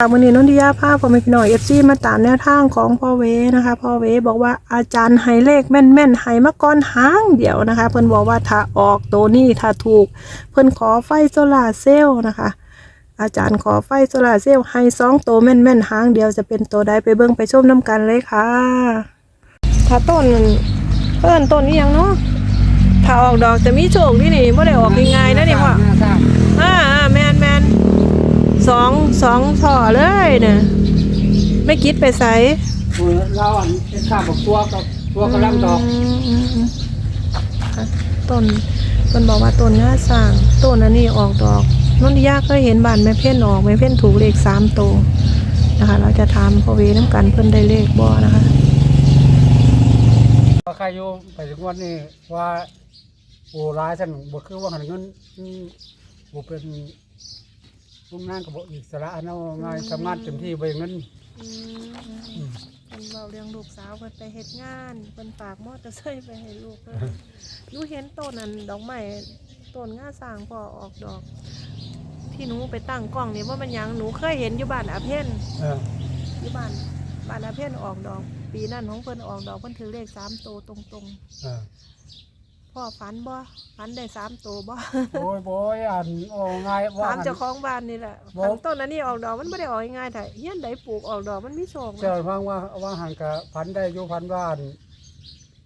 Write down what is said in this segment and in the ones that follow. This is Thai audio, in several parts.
ค่ะวันนี้นนทิยาภาพผมเป็นพี่น้องเอฟซีมาตามแนวทางของพ่อเวนะคะพ่อเวบอกว่าอาจารย์ให้เลขแม่นแม่นๆให้มาก่อนหางเดียวนะคะ เพิ่นบอกว่าถ้าออกตัวนี้ถ้าถูก เพิ่นขอไฟโซลาร์เซลล์นะคะ อาจารย์ขอไฟโซลาร์เซลล์ให้สองตัวแม่นแม่นๆหางเดียวจะเป็นตัวใดไปเบิ่งไปชมน้ำกันเลยค่ะ ถ้าต้นนั่นเพิ่นต้นนี้ยังเนาะถ้าออกดอกจะมีโชคนี่นี่ไม่ได้ออกง่ายๆนะนี่พ่ออ่าอ่าแมนแมน สองสองช่อเลยเนี่ยไม่คิดไปใส่เราอันเป็นข้าวบอกตัวกับตัวกำลังดอกต้นต้นบอกว่าต้นง่าสร้างต้นอันนี้ออกดอกนนทิยาเคยเห็นบ้านแม่เพ่นออกแม่เพ่นถูกเลขสามตัวนะคะ เราจะทำพอเวน้ำกันเพิ่นได้เลขบ่นะคะ ว่าใครอยู่ไปถึงวันนี้ว่าโอ้ร้ายท่านบ่คือว่าหันเงินอืมบ่เป็น ลูกนางกับบ่อิสระเนาะงานทำงานเต็มที่ไปเงินอืมเพิ่นเบาเรื่องลูกสาวเพิ่นไปเฮ็ดงานเพิ่นฝากมอเตอร์ไซค์ไปให้ลูกเพิ่นหนูเห็นต้นนั้นดอกไม้ต้นง่าสร้างพอออกดอก ที่หนูไปตั้งกล้องนี่ว่ามันหยังหนูเคยเห็นอยู่บ้านอาเพ่นเอออยู่บ้านบ้านอาเพ่นออกดอก ปีนั้นของเพิ่นออกดอกเพิ่นถือเลขสามตัวตรงเออๆ พ่อฝันบ่ฝันได้สามตัวบ่โอ้ยโอ้ยอันโอ้ง่ายว่าถามหัน เจ้าของบ้านนี่แหละบ่ ฝันต้นอันนี้ออกดอกมันไม่ได้ออกง่ายๆแต่เฮียนใดปลูกออกดอกมันมีโชคเจ้าฟังว่าว่าหันกับพันได้อยู่พันว่าอัน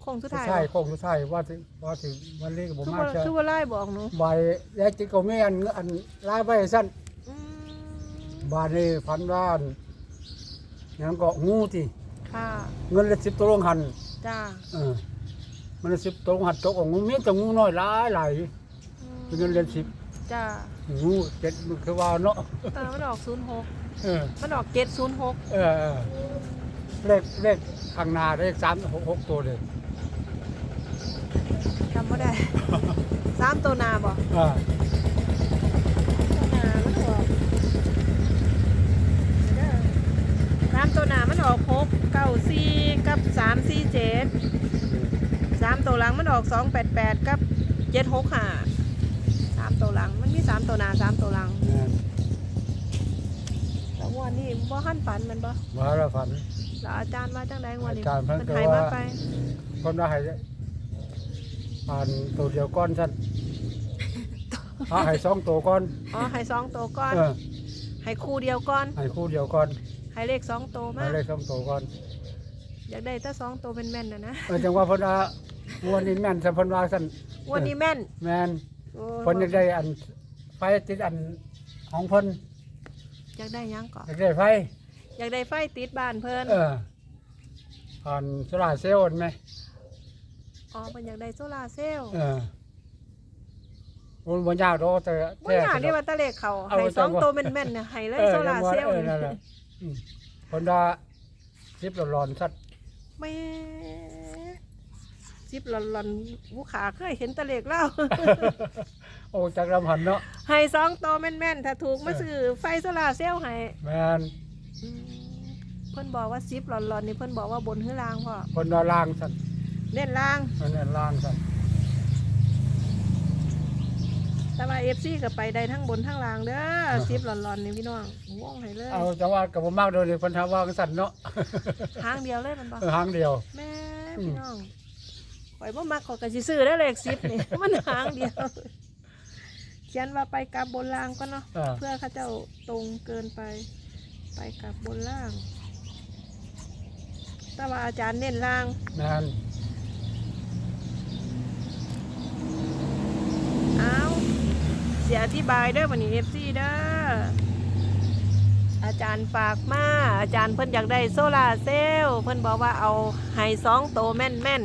คงสุดสุดท้ายท้ายบ่โค้งสุดท้ายว่าถึงว่าถึงวันนี้ก็บ่คือมาว่าเจ้าคือว่าไล่บอกหนูใบยายจิกก็มีอันอันลายใบสั้นอืมบานนี้พันว่าอันยังก็งูที่ค่ะเงินละสิบตัวลงหันจ้าเออ มันละสิบตัวลงหันตกของงูมีแต่งูน้อยหลายหลายอืมเป็นเงินเรียนสิบจ้างูเจ็ดมันคือว่าเนาะเออมันออกศูนย์หกเออมันออกเจ็ดศูนย์หกเออเออเลขเลขข้างหน้าเลขสามหกหกตัวเลยจำไม่ได้สามตัวหนาบ่อ่าตัวหนามันออกเดี๋ยวเด้อสามตัวหนามันออกหกเก้าสี่กับสามสี่เจ็ด สามตัวหลังมันออกสองแปดแปดกับเจ็ดหกห้าสามตัวหลังมันมีสามตัวหนาสามตัวหลังแม่นแต่วันนี้บ่หันฝันแมันบ่มาแล้วฝัน แล้วอาจารย์มาจังไดวันนี้อาจารย์เพิ่นมันก็ใหายว่า มาไปคนว่าให้อ่านตัวเดียวก้อนสั้นเอาให้สองตัวก้อนอ๋อให้สองตัวก่อนเออให้คู่เดียวก่อนให้คู่เดียวก้อนให้เลขสองตัวมาให้เลขสองตัวก้อนอยากได้แต่สองตัวเป็นแม่นๆนะนะเออจังว่าเพนว่า วันนี้แม่นสัมพันว่าสันวันนี้แม่นแม่นโอ้เพิ่นอยากได้อันไฟติดอันของเพิ่นอยากได้หยังก่อนอยากได้ไฟ อยากได้ไฟติดบ้านเพิ่นเอออันโซลาร์เซลล์เห็นไหมอ๋อเพิ่นอยากได้โซลาร์เซลล์เออมันบ่ยากดอกแต่บ่อยากนี่ว่าแตะเลขเขาเอาให้จัสองงว่าตัวแม่นๆเนี่ยให้เลยเออโซลาร์เซลล์เออนั่นแหละอืมเพิ่นว่าคลิปร้อนๆสัตว์แม่ จิบหลอนๆผู้ขาเคยเห็นแตะเลขแล้วโอ้จักลำหันเนาะให้สองตัวแม่นๆ ถ้าถูกมาซื้อไฟโซลาร์เซลล์ให้แม่นอืมเพิ่นบอกว่าซิปหลอนๆนี่เพิ่นบอกว่าบนหรือล่างพ่อเพิ่นว่าล่างสัตว์เล่นล่างเพิ่นว่าล่างสัตว์แต่ว่า FC ก็ไปได้ทั้งบนทั้งล่างเด้อซิปหลอนๆนี่พี่น้องวงให้เลยเอาจังว่าก็บ่มากโดยเพิ่นทำว่าสัตว์เนาะ ทางเดียวเลยมันบอกเออหางเดียว แม่อืมพี่น้อง ข่อยบ่มักข่อยก็สิซื้อได้อเลข10นี่ มันหางเดียว เขียนว่าไปกลับบนล่างก็เนาะอ่า เพื่อเขาเจ้าตรงเกินไป ไปกลับบนล่าง แต่ว่าอาจารย์เน้นล่างแม่นเอาเสียอธิบายเด้อวันนี้เอฟซีเด้ออาจารย์ฝากมาอาจารย์เพิ่นอยากได้โซลาร์เซลล์เพิ่นบอกว่าเอาไฮสองโตแม่นแม่น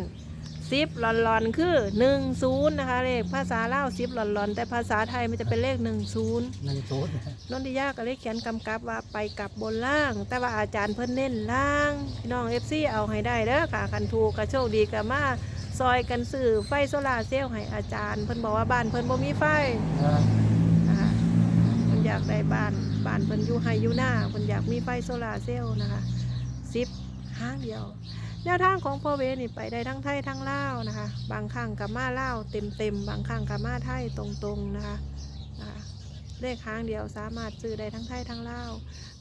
ซิปหลอนๆ คือหนึ่งศูนย์นะคะ เลขภาษาลาวซิปหลอนๆ แต่ภาษาไทยมันจะเป็นเลขหนึ่งศูนย์หนึ่งศูนย์นนทิยาก็เลยเขียนกำกับว่าไปกลับบนล่าง แต่ว่าอาจารย์เพิ่นเน้นล่างพี่น้องเอฟซีเอาให้ได้เด้อค่ะคันถูกก็โชคดีกับมาซอยกันซื้อไฟโซลาร์เซลล์ให้อาจารย์ เพิ่นบอกว่าบ้านเพิ่นบ่มีไฟนะนะคะเพิ่นอยากได้บ้านบ้านเพิ่นอยู่ไฮอยู่หน้าเพิ่นอยากมีไฟโซลาร์เซลล์นะคะซิปห้างเดียว แนวทางของพ่อเวนี่ไปได้ทั้งไทยทั้งลาวนะคะ บางครั้งกับมาลาวเต็มเต็มๆบางครั้งกับมาไทยตรงๆนะคะนะคะเลขค้างเดียวสามารถซื้อได้ทั้งไทยทั้งลาว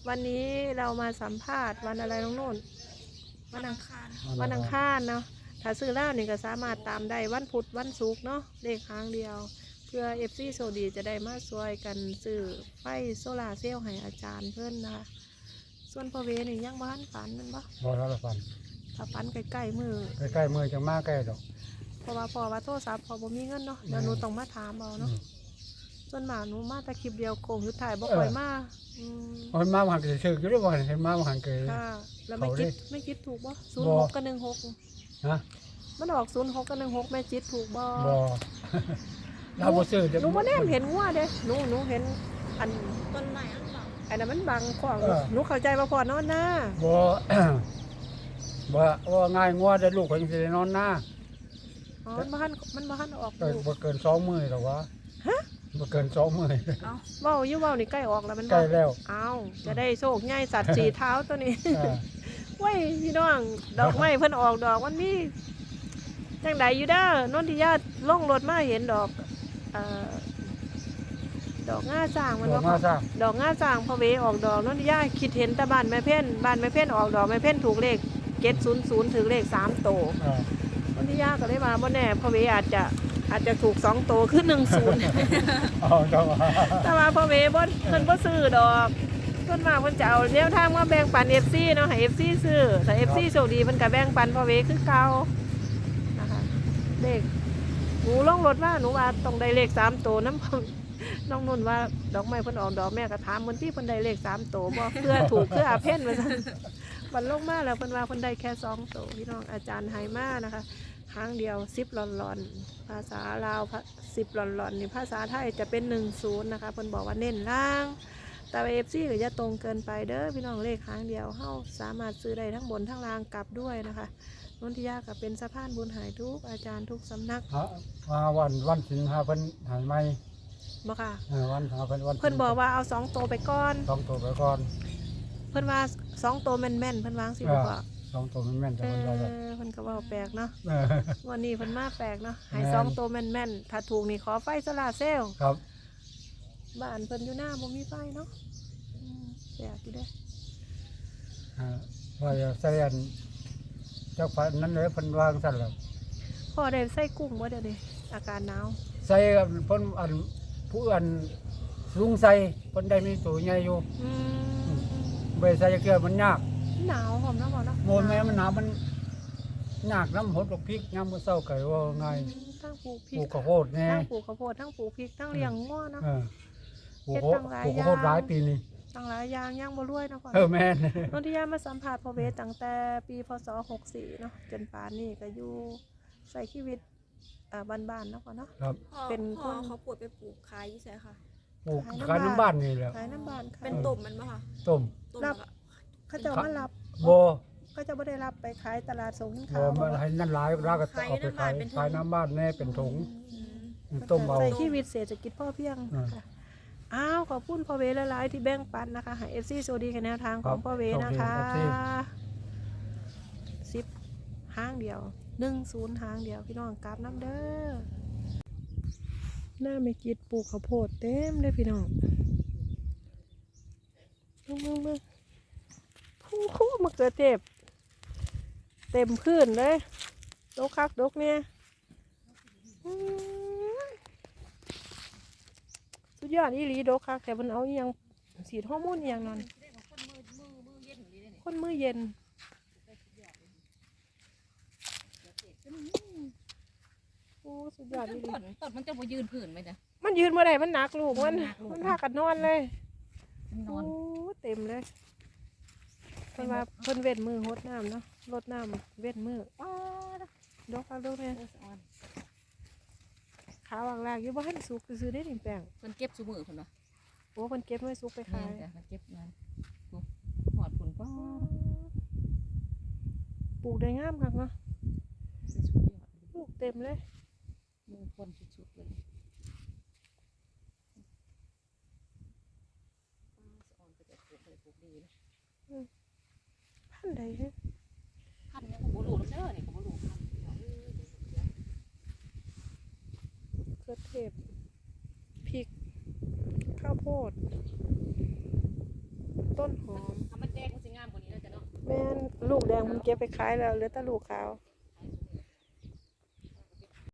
วันนี้เรามาสัมภาษณ์วันอะไรน้องนุ่นวันอังคารวัวันนอัอังงคาคารรเนาะถ้าซื้อแล้วนี่ก็สามารถตามได้วันพุธวันศุกร์เนาะเลขครั้งเดียว เพื่อเอฟซีโซดีจะได้มาช่วยกันซื้อไฟโซลาร์เซลล์ให้อาจารย์เพื่อนนะคะส่วนพ่อเวนี่ยังบ้านฝันแมันบ่บ่ละละฟัน ถ้าฝันใกล้ๆมือ ใกล้ๆมือจังมาใกล้ดอก เพราะว่าพอว่าโทรศัพท์พอบ่มีเงินเนาะเดี๋ยวหนูต้องมาถามเอาเนาะอืมส่วนมากหนูมาแต่คลิปเดียวโกงยุดถ่ายบ่เออค่อยมาอืมเห็นมาบ่หันก็ซื้ออยู่ด้วยบ่เห็นมาบ่หันก็ค่ะ แล้วไม่เขาคิดดิไม่คิดถูกบ่ศูนบ่ย์หกกับหนึ่งหกฮะ มันออกศูนย์หกกับหนึ่งหกแม่จิตถูกบ่บ่เราบ่ซื้อจะหนูบ่แน่เห็นงัวเด้หนูหนูเห็นอันต้นไม้อันเปล่าอันนั้นมันบังขวางเออหนูเข้าใจว่าพ่อนอนหน้าบ่ บ่ว่าง่ายงัวได้ลูกเขาจังสิได้นอนหน้าอ๋อมันบ่ทันมันบ่ทันออกเกินลูกบ่เกินสองมื้อหรอกวะฮะบ่เกินสองมื้อเอ้าเว้าอยู่เว้านี่ใกล้ออกแล้วมันใกล้แล้วอ้าวจะได้โชคใหญ่สัตว์สีเท้าตัวนี้ เออ เว้ยพี่น้องดอกไม้เพิ่นออกดอกวันนี้จังใดอยู่เด้อนนทิยาล่องรถมาเห็นดอกเอ่อดอกง่าสร้างมันดอกบ่มาคะซะดอกง่าสร้างพอเวออกดอกนนทิยาคิดเห็นแต่บ้านแม่เพ่นบ้านแม่เพ่นออกดอกแม่เพ่นถูกเลขเจ็ดศูนย์ศูนย์ถึงเลขสามโตเออนนทิยาก็เลยมาบ่แน่พอเวอาจจะอาจจะถูกสองโตขึ้นหนึ่งศูนย์เอาดอกมาแต่ว่าพ่อเวบ่เพิ่นบ่ซื้อดอกเพิ่นมาเพิ่นจะเอาแนวทางมาแบ่งปัน FC เนาะให้ FC ซื้อถ้า FC โชคดีเพิ่นก็แบ่งปันพ่อเวคือเก่านะคะเลขหนูลงรถว่าหนูว่าต้องได้เลข3ตัวน้ำน้องนุ่นว่าดอกไม้เพิ่นออกดอกแม่ก็ถามเพิ่นที่เพิ่นได้เลข3ตัวบ่เพื่อถูกเพื่ออาเพ่นว่าซั่น วันลงมาแล้วเพิ่นว่าเพิ่นได้แค่2ตัวพี่น้องอาจารย์ให้มานะคะครั้งเดียว10หลอนๆ ภาษาลาว10หลอนๆนี่ภาษาไทยจะเป็น10นะคะเพิ่นบอกว่าเน้นล่าง แต่เอฟซีก็จะตรงเกินไปเด้อพี่น้องเลขครั้งเดียวเฮาสามารถซื้อได้ทั้งบนทั้งล่างกลับด้วยนะคะนนทิยาก็เป็นสะพานบุญหายทุกอาจารย์ทุกสำนักฮะมาวันวันสิงหาเพิ่นใหายไหมบ่ค่ะเออวันหาเพิ่นวันเพิ่นบอกว่าเอาสองตัวไปก่อนสองตัวไปก่อนเพิ่นว่าสองตัวแม่นๆเพิ่นวางสิบอกว่าสองตัวมันแม่นแต่เอมันเราแบบอเพิ่นก็เว่าแปลกเนาะเออ วันนี้เพิ่นมาแปลกเนาะให้แม่น สองตัวแม่นๆถ้าถูกนี่ขอไฟโซลาร์เซลล์ครับบ้านเพิ่นอยู่หน้าบ่มีไฟเนาะอืมแปลกอยู่เด้ออ่าว่าจะใส่อันเจ้าพันนั้นเลยเพิ่นวางสั่นแล้วพ่อได้ใส่กุ้งบ่เดี๋ยวนี้อากาศหนาวใส่อันเพิ่นอันผู้อันลุงใส่เพิ่นได้มีตัวใหญ่อยู่อืม ใบใส่จักเทื่อมันยากหนาวหอมเนาะพ่อเนาะโมนแม่มันหนาวมันยากน้ำหดดอกพริกยามมื้อเช้าไก่ว่าไงทั้งปลูกพริปลูกกข้าวโพดแน่ทั้งปลูกข้าวโพดทั้งปลูกพริกทั้งเลี้ยงง้อเนาะ เออปลูกเฮ็ดข้าวตั้งหลายปลูกข้าวโพดอย่างหลายปีนี่ตั้งหลายอย่างย่างบ่รวยเนาะพ่อเออแม่นนนทิยามาสัมผัสพ่อเวทตั้งแต่ปีพศ64เนาะจนป่านนี้ก็อยู่ใส่ชีวิตอ่าบ้านๆเนาะพ่อเนาะ ครับพ่อเป็นพ่อคนเขาปวดไปปลูกขายอยู่ใช่ค่ะ ปลูกขายน้ำขายน้ำบ้านนี่แหละขายน้ำบ้านขายเป็นตุ่มมันปะคะต้ม ตุ่มรับแล้วก็เขาเจะมารับบ่ก็จะบ่ได้รับไปขายตลาดส่งสินบ่ค้าบ่มันให้นั่นหลายรากก็เอาไปขายขายน้ำบ้านแน่เป็นถุงอืมต้มเอา ใส่ชีวิตเศรษฐกิจพ่อเพียงอ่า ค่ะอ้าวขอบคุณพ่อเวหลายๆที่แบ่งปันนะคะให้ FC โซดีกับแนวทางขครัองบพ่อเวนะคะโอเคสิบห้างเดียวหนึ่งศูนย์ห้างเดียวพี่น้องกราบน้ำเด้อหน้าไม่กิดปลูกข้าวโพดเต็มเลยพี่น้อง มึงมึงมึงคู่คู่มะเขือเทศเต็มพื้นเลยดกคักดกเนี่ยอื้อสุดยอดอีหลีดกคักแต่มันเอาอหยังสีดฮอร์โมนอหยังนั่นคนมือเย็นโอ้สุดยอดต้ดีนต้นต้นมันจะมายืนผืนไหมจ๊ะมันยืนเมื่อไหร่มันหนักลูกมันมันหนักลูกมันพากันนอนเลยมันนโอ้อน เต็มเลยเพิ่นว่าเพิ่นเว้นมือหดน้ำเนาะลดน้ำเว้นมือว้าดอกเอาลูกเนี่ยโอ้สะออนขาวางลากอยู่บ้านสุกซื้อได้หนึ่งแปลงเพิ่นเก็บสูมือเพิ่นวะโอ้เพิ่นเก็บไว้สุกไปแม่ขายนจ้ะมันเก็บงานโอ้หอดผลว้าปลูกได้งามคักเนาะสุดยอดลูกเต็มเลยมือคนสุดๆเลยว้าสะออนไปแต่ปลูกเลยปลูกดีนะ พันใดเนี่ยพันเนี่ยก็บ่รู้แล้วเด้อนี่ก็บ่รู้พันเกลือเทศพริก ข้าวโพด ต้นหอมแม่นลูกแดงมันเก็บไปขายแล้วเหลือแต่ลูกขาว